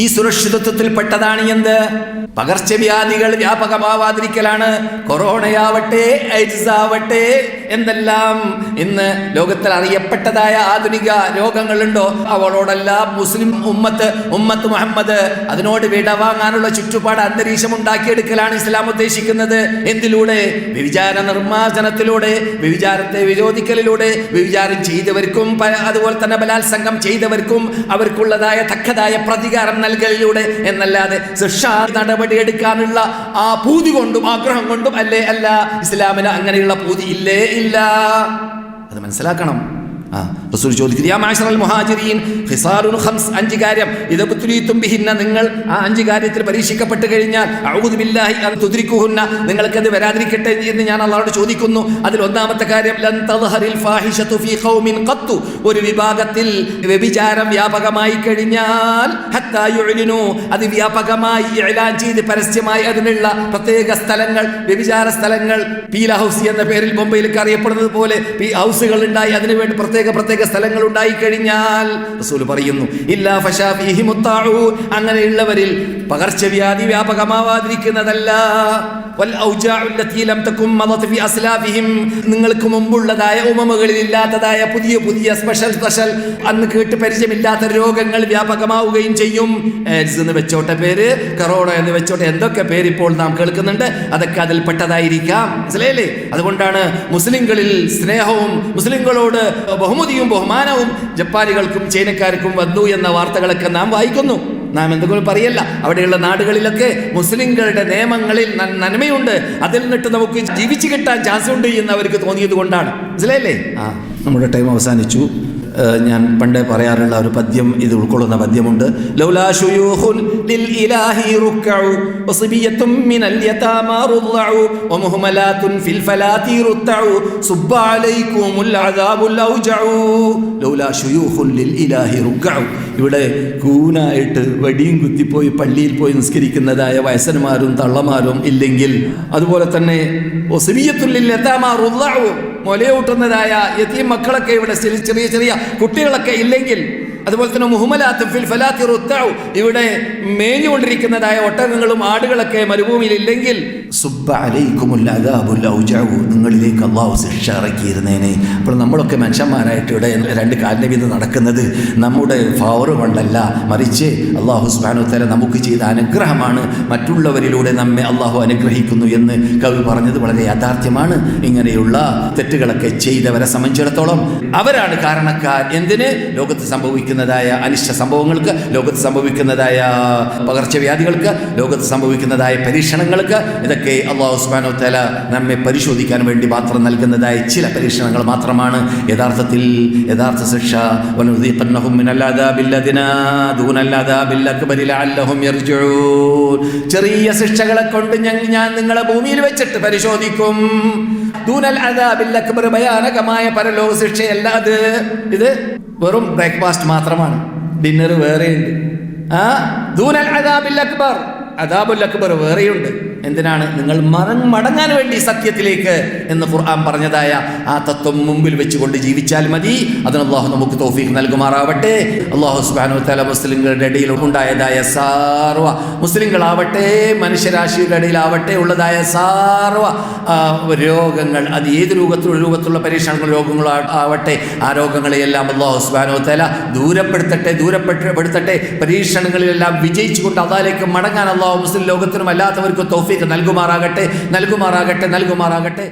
ഈ സുരക്ഷിതത്വത്തിൽപ്പെട്ടതാണ് എന്ത്? പകർച്ചവ്യാധികൾ വ്യാപകമാവാതിരിക്കലാണ്. കൊറോണയാവട്ടെ എയ്ഡ്സ് ആവട്ടെ എന്തെല്ലാം? ഇന്ന് ലോകത്തിൽ അറിയപ്പെട്ടതായ ആധുനിക രോഗങ്ങളുണ്ടോ? അവളോടെല്ലാം മുസ്ലിം ഉമ്മത്ത് ഉമ്മത്ത് മുഹമ്മദ് അതിനോട് വിടവാങ്ങാനുള്ള ചുറ്റുപാട് അന്തരീക്ഷം ഉണ്ടാക്കിയെടുക്കലാണ് ഇസ്ലാം ഉദ്ദേശിക്കുന്നത്. എന്തിലൂടെ? വിചാര നിർമ്മാർജനത്തിലൂടെ വിചാരത്തെ വിരോധിക്കലിലൂടെ വിചാരം ചെയ്തവർക്കും അതുപോലെ തന്നെ ബലാത്സംഗം ചെയ്തവർക്കും അവർക്കുള്ളതായ തക്കതായ പ്രതികാരം നൽകലിലൂടെ എന്നല്ലാതെ ശിക്ഷാ നടപടി എടുക്കാനുള്ള ആ പൂതി കൊണ്ടും ആഗ്രഹം കൊണ്ടും അല്ലേ? അല്ല ഇസ്ലാമിന് അങ്ങനെയുള്ള പൂതി ഇല്ലേ? ഇല്ല. അത് മനസ്സിലാക്കണം. റസൂൽ ചോദിക്കുന്നു യാ മുഹാജിരീൻ ഖംസ് അഞ്ച് കാര്യം. ഇദബ്തുലീതും ബിഹിന്ന നിങ്ങൾ ആ അഞ്ച് കാര്യത്തിൽ പരീക്ഷിക്കപ്പെട്ട് കഴിഞ്ഞാൽ അഊദു ബില്ലാഹി അൻ തുതിരിക്കുഹുന്ന നിങ്ങൾക്കത് വരാതിരിക്കട്ടെ എന്ന് ഞാൻ അള്ളാഹോട് ചോദിക്കുന്നു. അതിൽ ഒന്നാമത്തെ കാര്യം ലൻ ഫീ ഖൗമിൻ ഒരു വിഭാഗത്തിൽ വ്യഭിചാരം വ്യാപകമായി കഴിഞ്ഞാൽ ഹത്താ അത് വ്യാപകമായി ഇഅ്ലാൻ ചെയ്ത് പരസ്യമായി അതിനുള്ള പ്രത്യേക സ്ഥലങ്ങൾ വ്യഭിചാര സ്ഥലങ്ങൾ പീല ഹൗസ് എന്ന പേരിൽ മുംബൈയിലേക്ക് അറിയപ്പെടുന്നത് പോലെ ഈ ഹൗസുകൾ ഉണ്ടായി അതിനുവേണ്ടി പ്രത്യേക പ്രത്യേക പ്രത്യേക സ്ഥലങ്ങൾ ഉണ്ടായി കഴിഞ്ഞാൽ റസൂൽ പറയുന്നു ഇല്ലാ ഫശാ ഫീഹി മുത്താഊ അങ്ങനെയുള്ളവരിൽ പകർച്ചവ്യാധി വ്യാപകമാവാതിരിക്കുന്നതല്ല. നിങ്ങൾക്ക് മുമ്പുള്ളതായ ഉമമകളിൽ ഇല്ലാത്തതായ പുതിയ പുതിയ സ്പെഷ്യൽ സ്പെഷ്യൽ അന്ന് കേട്ട് പരിചയമില്ലാത്ത രോഗങ്ങൾ വ്യാപകമാവുകയും ചെയ്യും. എയ്ഡ്സ് എന്ന് വെച്ചോട്ടെ പേര് കറോണ എന്ന് വെച്ചോട്ടെ എന്തൊക്കെ പേര് ഇപ്പോൾ നാം കേൾക്കുന്നുണ്ട് അതൊക്കെ അതിൽ പെട്ടതായിരിക്കാം. മനസ്സിലായില്ലേ? അതുകൊണ്ടാണ് മുസ്ലിങ്ങളിൽ സ്നേഹവും മുസ്ലിങ്ങളോട് ബഹുമതിയും ബഹുമാനവും ജപ്പാനികൾക്കും ചൈനക്കാർക്കും വന്നു എന്ന വാർത്തകളൊക്കെ നാം വായിക്കുന്നു. നാം എന്തെങ്കിലും പറയല്ല? അവിടെയുള്ള നാടുകളിലൊക്കെ മുസ്ലിങ്ങളുടെ നിയമങ്ങളിൽ നന്മയുണ്ട്. അതിൽ നിന്നിട്ട് നമുക്ക് ജീവിച്ചു കിട്ടാൻ ചാൻസ് ഉണ്ട് എന്ന് അവർക്ക് തോന്നിയത് കൊണ്ടാണ്. മനസ്സിലായില്ലേ? ആ നമ്മുടെ ടൈം അവസാനിച്ചു. ഞാൻ പണ്ടേ പറയാറുള്ള ഒരു പദ്യം ഇത് ഉൾക്കൊള്ളുന്ന പദ്യമുണ്ട്. ലൗലാ ഇവിടെ കൂനായിട്ട് വടിയും കുത്തിപ്പോയി പള്ളിയിൽ പോയി നിസ്കരിക്കുന്നതായ വയസ്സന്മാരും തള്ളമാരും ഇല്ലെങ്കിൽ അതുപോലെ തന്നെ ഒസിബിയത്തുല്ലിൽ യതാമാ റുദ്ദഉ മുലയൂട്ടുന്നതായ യതീം മക്കളൊക്കെ ഇവിടെ ചെറിയ ചെറിയ കുട്ടികളൊക്കെ ഇല്ലെങ്കിൽ അതുപോലെ തന്നെ മുഹമ്മലാത്ത് ഫിൽ ഫലാത്തി റുത്തഉ ഇവിടെ മേഞ്ഞുകൊണ്ടിരിക്കുന്നതായ ഒട്ടകങ്ങളും ആടുകളൊക്കെ മരുഭൂമിയിൽ ഇല്ലെങ്കിൽ നിങ്ങളിലേക്ക് അള്ളാഹു ശിക്ഷ ഇറക്കിയിരുന്നേനെ. അപ്പോൾ നമ്മളൊക്കെ മനുഷ്യന്മാരായിട്ട് ഇവിടെ രണ്ട് കാലിന്റെ വീതം നടക്കുന്നത് നമ്മുടെ ഫവർ കൊണ്ടല്ല മറിച്ച് അള്ളാഹു സുബ്ഹാനഹു തല നമുക്ക് ചെയ്ത അനുഗ്രഹമാണ്. മറ്റുള്ളവരിലൂടെ നമ്മെ അള്ളാഹു അനുഗ്രഹിക്കുന്നു എന്ന് കവി പറഞ്ഞത് വളരെ യാഥാർത്ഥ്യമാണ്. ഇങ്ങനെയുള്ള തെറ്റുകളൊക്കെ ചെയ്തവരെ സംബന്ധിച്ചിടത്തോളം അവരാണ് കാരണക്കാർ. എന്തിന്? ലോകത്ത് സംഭവിക്കുന്നതായ അനിഷ്ട സംഭവങ്ങൾക്ക് ലോകത്ത് സംഭവിക്കുന്നതായ പകർച്ചവ്യാധികൾക്ക് ലോകത്ത് സംഭവിക്കുന്നതായ പരീക്ഷണങ്ങൾക്ക് ഇതൊക്കെ അള്ളാഹു ഉസ്മാനോ തല നമ്മെ പരിശോധിക്കാൻ വേണ്ടി മാത്രം നൽകുന്നതായ ചില പരീക്ഷണങ്ങൾ മാത്രമാണ്. യഥാർത്ഥത്തിൽ യഥാർത്ഥ ശിക്ഷ. ചെറിയ ശിക്ഷകളെ കൊണ്ട് ഞാൻ നിങ്ങളെ ഭൂമിയിൽ വെച്ചിട്ട് പരിശോധിക്കും. ദൂനൽ അദാബിൽ അക്ബർ ഭയാനകമായ പരലോക ശിക്ഷയല്ല അത്. ഇത് വെറും ബ്രേക്ക്ഫാസ്റ്റ് മാത്രമാണ്. ഡിന്നർ വേറെയുണ്ട്. ആ ദൂനൽ അദാബിൽ അക്ബർ. അദാബുൽ അക്ബർ വേറെയുണ്ട്. എന്തിനാണ് നിങ്ങൾ മടങ്ങാൻ വേണ്ടി സത്യത്തിലേക്ക് എന്ന് ഖുർആൻ പറഞ്ഞതായ ആ തത്വം മുമ്പിൽ വെച്ചുകൊണ്ട് ജീവിച്ചാൽ മതി. അതിന് അള്ളാഹു നമുക്ക് തോഫീക്ക് നൽകുമാറാവട്ടെ. അള്ളാഹു സുബാനു തല മുസ്ലിങ്ങളുടെ ഇടയിൽ ഉണ്ടായതായ സാർവ മുസ്ലിങ്ങളാവട്ടെ മനുഷ്യരാശിയുടെ ഇടയിലാവട്ടെ ഉള്ളതായ സാർവ രോഗങ്ങൾ അത് ഏത് രൂപത്തിലുള്ള രൂപത്തിലുള്ള പരീക്ഷണങ്ങൾ രോഗങ്ങൾ ആവട്ടെ ആ രോഗങ്ങളെയെല്ലാം അള്ളാഹു സുബാനു തല ദൂരപ്പെടുത്തട്ടെ ദൂരപ്പെടുത്തട്ടെ പരീക്ഷണങ്ങളിലെല്ലാം വിജയിച്ചുകൊണ്ട് അതാലേക്ക് മടങ്ങാൻ അള്ളാഹു മുസ്ലിം ലോകത്തിനും അല്ലാത്തവർക്ക് അല്ലാത്തവർക്കും തോഫീക്ക് നൽകുമാറാകട്ടെ നൽകുമാറാകട്ടെ നൽകുമാറാകട്ടെ.